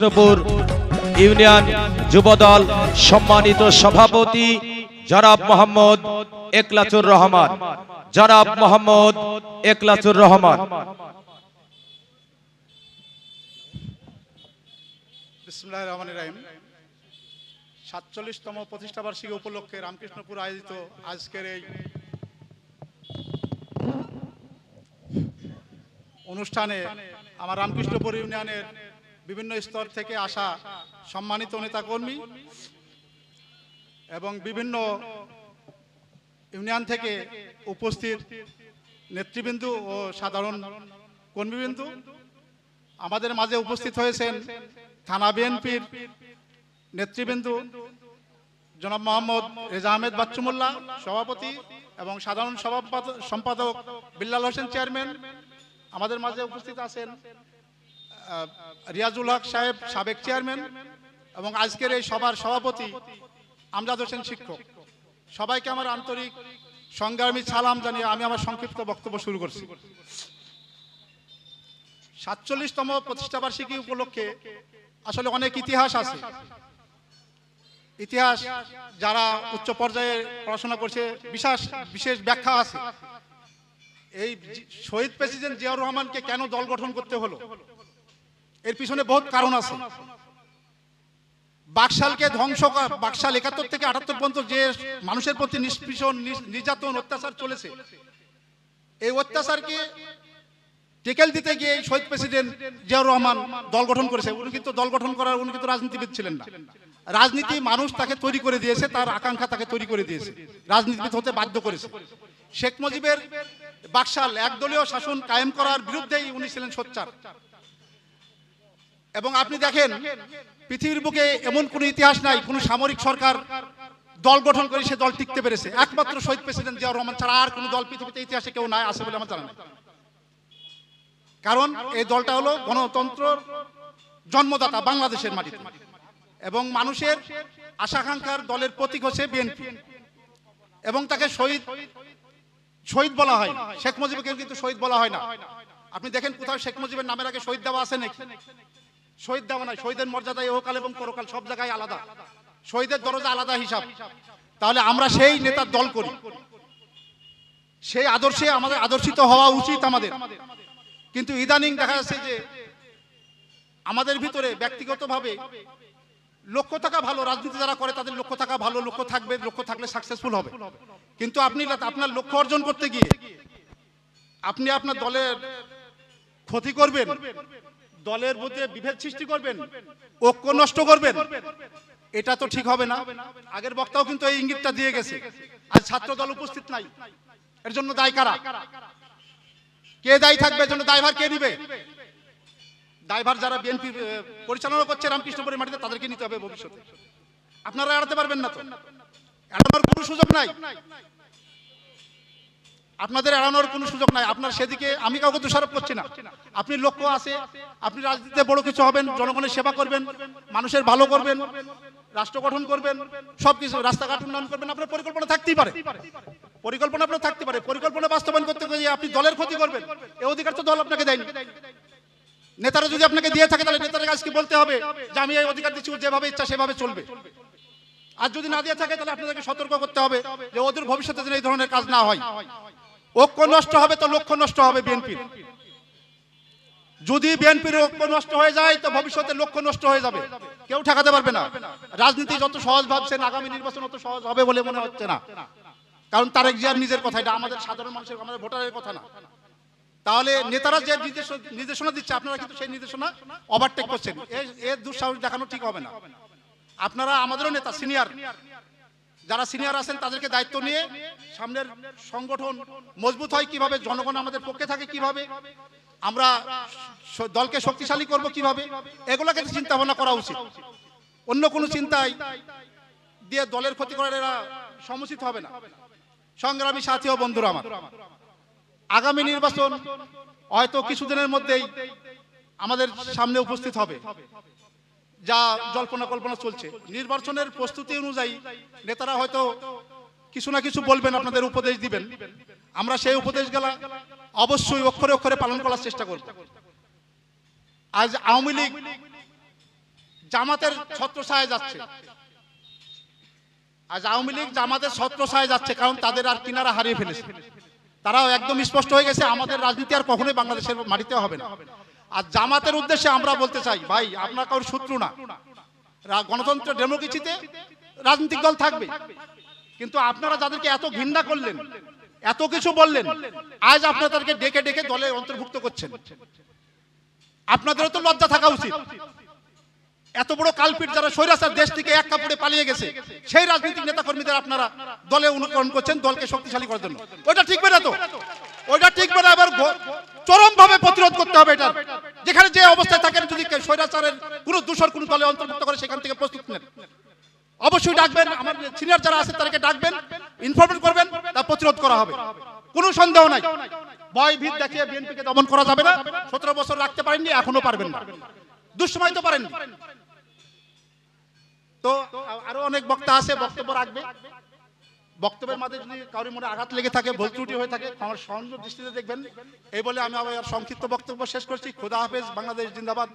Krishnapur union Jubodal সম্মানিত সভাপতি জনাব মোহাম্মদ একলাচুর রহমান। জনাব মোহাম্মদ একলাচুর রহমান। সাতচল্লিশতম প্রতিষ্ঠা বার্ষিকী উপলক্ষে রামকৃষ্ণপুর আয়োজিত আজকের এই অনুষ্ঠানে আমার রামকৃষ্ণপুর ইউনিয়নের বিভিন্ন স্তর থেকে আসা সম্মানিত নেতাকর্মী এবং বিভিন্ন ইউনিয়ন থেকে উপস্থিত নেতৃবৃন্দ ও সাধারণ কর্মীবৃন্দ। আমাদের মাঝে উপস্থিত হয়েছেন থানা বিএনপির নেতৃবৃন্দ জনাব মোহাম্মদ রেজা আহমেদ বাচ্চুমুল্লাহ সভাপতি এবং সাধারণ সম্পাদক বিল্লাল হোসেন চেয়ারম্যান। আমাদের মাঝে উপস্থিত আছেন রিয়াজুল হক সাহেব সাবেক চেয়ারম্যান এবং আজকের এই সভার সভাপতি আমজাদ হোসেন শিক্ষক। সবাইকে আমার আন্তরিক সংগ্রামী সালাম জানিয়ে আমি আমার সংক্ষিপ্ত বক্তব্য শুরু করছি। সাতচল্লিশতম প্রতিষ্ঠাবার্ষিকী উপলক্ষে আসলে অনেক ইতিহাস আছে। ইতিহাস যারা উচ্চ পর্যায়ে পড়াশোনা করছে, বিশেষ বিশেষ ব্যাখ্যা আছে। এই শহীদ প্রেসিডেন্ট জিয়াউর রহমানকে কেন দল গঠন করতে হলো? এর পিছনে বহুত কারণ আছে। বাকশালকে ধ্বংস বাকশাল একাত্তর থেকে আটাত্তর পর্যন্ত যে মানুষের প্রতি নিষ্পৃষণ নির্যাতন, অত্যাচার চলেছে, এই অত্যাচারকে টেকেল দিতে গিয়ে শহীদ প্রেসিডেন্ট জিয়াউর রহমান দল গঠন করেছে। উনি কিন্তু দল গঠন করার উনি কিন্তু রাজনীতিবিদ ছিলেন না। রাজনীতি মানুষ তাকে তৈরি করে দিয়েছে, তার আকাঙ্ক্ষা তাকে তৈরি করে দিয়েছে। রাজনীতিবিদ হতে বাধ্য করেছে। শেখ মুজিবের বাকশাল একদলীয় শাসন কায়েম করার বিরুদ্ধেই উনি ছিলেন সোচ্চার। এবং আপনি দেখেন, পৃথিবীর বুকে এমন কোনো ইতিহাস নাই, কোনো সামরিক সরকার দল গঠন করে সে দল টিকতে পেরেছে। একমাত্র শহীদ প্রেসিডেন্ট জিয়াউর রহমান ছাড়া আর কোনো দল পৃথিবীতে ইতিহাসে কেউ নাই, আছে বলে আমার জানা কারণ এই দলটা হলো গণতন্ত্র জন্মদাতা বাংলাদেশের মাটিতে। এবং মানুষের আশাকাঙ্ক্ষার দলের প্রতীক হচ্ছে বিএনপি। এবং তাকে শহীদ শহীদ বলা হয়। শেখ মুজিবকে কিন্তু শহীদ বলা হয় না। আপনি দেখেন কোথাও শেখ মুজিবের নামের আগে শহীদ দেওয়া আছে নাকি? শহীদ দেওয়া নাই, শহীদের মর্যাদা ইহকাল এবং পরকাল সব জায়গায় আলাদা। শহীদের দরজা আলাদা হিসাব। তাহলে আমরা সেই নেতার দল করি। সেই আদর্শে আমাদের আদর্শিত হওয়া উচিত আমাদের। কিন্তু ইদানিং দেখা যাচ্ছে যে আমাদের ভিতরে ব্যক্তিগতভাবে লক্ষ্য থাকা ভালো, রাজনীতি যারা করে তাদের লক্ষ্য থাকা ভালো, লক্ষ্য থাকবে, লক্ষ্য থাকলে সাকসেসফুল হবে। কিন্তু আপনি আপনার লক্ষ্য অর্জন করতে গিয়ে আপনি আপনার দলের ক্ষতি করবেন। দলের মধ্যে বিভেদ সৃষ্টি করবেন ঐক্য নষ্ট করবেন। এটা তো ঠিক হবে না। আগের বক্তাও কিন্তু এই ইঙ্গিতটা দিয়ে গেছে আজ ছাত্র দল উপস্থিত নাই। এর জন্য দায় কারা? কে দায়ী থাকবে? এর জন্য দায়ভার কে নিবে? দায়ভার যারা বিএনপি পরিচালনা করছে রামকৃষ্ণপুরের মাটিতে তাদেরকে নিতে হবে ভবিষ্যতে। আপনারা এড়াতে পারবেন না তো? এড়ানোর কোনো সুযোগ নাই। আপনাদের এড়ানোর কোনো সুযোগ নাই। আপনার সেদিকে আমি কাউকে দোষারোপ করছি না। আপনি লক্ষ্য আছে, আপনি রাজনীতিতে বড় কিছু হবেন, জনগণের সেবা করবেন, মানুষের ভালো করবেন, রাষ্ট্র গঠন করবেন, সব কিছু, রাস্তাঘাট উন্নয়ন করবেন, আপনার পরিকল্পনা থাকতেই পারে। পরিকল্পনা আপনার থাকতে পারে। পরিকল্পনা বাস্তবায়ন করতে গিয়ে আপনি দলের ক্ষতি করবেন। এ অধিকার তো দল আপনাকে দেয়নি। নেতারা যদি আপনাকে দিয়ে থাকে, তাহলে নেতারা আজকে বলতে হবে? যে আমি এই অধিকার দিচ্ছি যেভাবে ইচ্ছা সেভাবে চলবে। আর যদি না দিয়ে থাকে, তাহলে আপনাদেরকে সতর্ক করতে হবে যে ওদের ভবিষ্যতে যেন এই ধরনের কাজ না হয়। ঐক্য নষ্ট হবে তো লক্ষ্য নষ্ট হবে বিএনপির যদি বিএনপির ঐক্য নষ্ট হয়ে যায়, তো ভবিষ্যতে লক্ষ্য নষ্ট হয়ে যাবে। কেউ ঠেকাতে পারবে না। রাজনীতি যত সহজ ভাবছেন, আগামী নির্বাচন অত সহজ হবে বলে মনে হচ্ছে না। কারণ তারেক জিয়ার নিজের কথা, এটা আমাদের সাধারণ মানুষের, আমাদের ভোটারের কথা না। তাহলে নেতারা যে নির্দেশনা দিচ্ছে, আপনারা কিন্তু সেই নির্দেশনা ওভারটেক করছেন। এর দুঃসাহস দেখানো ঠিক হবে না। আপনারা আমাদেরও নেতা সিনিয়র যারা সিনিয়র আছেন, তাদেরকে দায়িত্ব নিয়ে সামনের সংগঠন মজবুত হয় কীভাবে, জনগণ আমাদের পক্ষে থাকে কীভাবে, আমরা দলকে শক্তিশালী করব কীভাবে, এগুলোকে চিন্তা ভাবনা করা উচিত। অন্য কোনো চিন্তায় দিয়ে দলের ক্ষতি করার এরা সমুচিত হবে না। সংগ্রামী সাথী ও বন্ধুরা আমার, আগামী নির্বাচন হয়তো কিছুদিনের মধ্যেই আমাদের সামনে উপস্থিত হবে। যা জল্পনা কল্পনা চলছে। নির্বাচনের প্রস্তুতি অনুযায়ী নেতারা হয়তো কিছু না কিছু বলবেন, আপনাদের উপদেশ দিবেন। আমরা সেই উপদেশ গেলা অবশ্যই অক্ষরে অক্ষরে পালন করার চেষ্টা করব। আজ আওয়ামী লীগ জামাতের ছত্রছায়া যাচ্ছে। আজ আওয়ামী লীগ জামাতের ছত্রছায়া যাচ্ছে কারণ তাদের আর কিনারা হারিয়ে ফেলেছে। তারাও একদম স্পষ্ট হয়ে গেছে, আমাদের রাজনীতি আর কখনোই বাংলাদেশের মাটিতে হবে না। আর জামাতের উদ্দেশ্যে আমরা বলতে চাই, ভাই, আপনার কারোর শত্রু না। গণতন্ত্র ডেমোক্রেসিতে রাজনৈতিক দল থাকবে। কিন্তু আপনারা যাদেরকে এত ঘৃণা করলেন, এত কিছু বললেন, আজ আপনাদেরকে ডেকে ডেকে দলে অন্তর্ভুক্ত করছেন। আপনাদেরও তো লজ্জা থাকা উচিত। এত বড় কালপিট যারা স্বৈরাচার দেশ থেকে এক কাপড়ে পালিয়ে গেছে, সেই রাজনৈতিক নেতা কর্মীদের আপনারা দলে অনুকরণ করছেন দলকে শক্তিশালী করার জন্য। ওইটা ঠিকবে না তো। ওইটা ঠিকবে না এবার চরম ভাবে প্রতিরোধ করতে হবে এটা অবস্থায় থাকেন যদি স্বৈরাচারের কোনো দূষর কোনো দলে অন্তর্ভুক্ত করে, সেখান থেকে প্রস্তুত নেন। অবশ্যই ডাকবেন, আমার সিনিয়র যারা আছে তাদেরকে ডাকবেন ইনফরমেট করবেন তা প্রতিরোধ করা হবে। কোনো সন্দেহ নাই। ভয়, ভীত দেখিয়ে বিএনপিকে দমন করা যাবে না। সতেরো বছর রাখতে পারেননি এখনও পারবেন না। দুঃসময় তো পারেন তো আরও অনেক বক্তা আছে, বক্তব্য রাখবে। বক্তব্যের মাঝে যদি কারোর মনে আঘাত লেগে থাকে, ভুল ত্রুটি হয়ে থাকে, আমার সংযম দৃষ্টিতে দেখবেন। এই বলে আমি আবার সংক্ষিপ্ত বক্তব্য শেষ করছি। খোদা হাফেজ, বাংলাদেশ জিন্দাবাদ।